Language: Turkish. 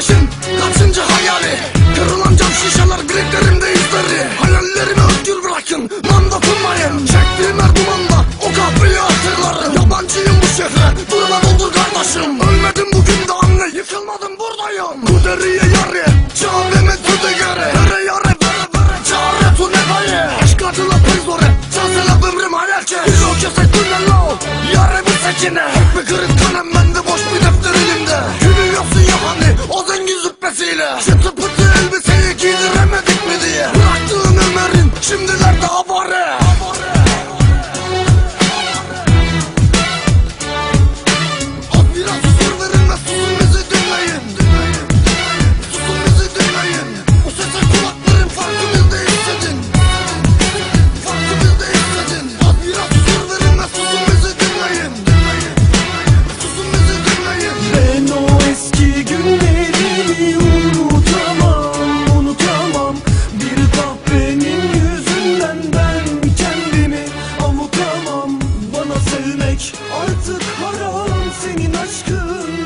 yaşın kaçıncı hayali? Kırılan cam şişeler griplerimde izleri. Hayallerimi özgür bırakın mandatılmayın Çektiğim her dumanda o kapıyı hatırlarım. Yabancıyım bu şehre duruma doldur kardeşim. Ölmedim bugün de anne yıkılmadım buradayım. Bu deriye yarı çağrımın tutu geri. Vere yarı vere vere çağrı tu ne dayı Aşk acıla pek zor et hayal ki Bir o kesek tünel o yarı bu sekine. Hep bir kırık hikmetiyle Çıtı pıtı elbiseyi giydiremedik mi diye. Bıraktığın ömerin şimdiler daha avare. Artık haram senin aşkın.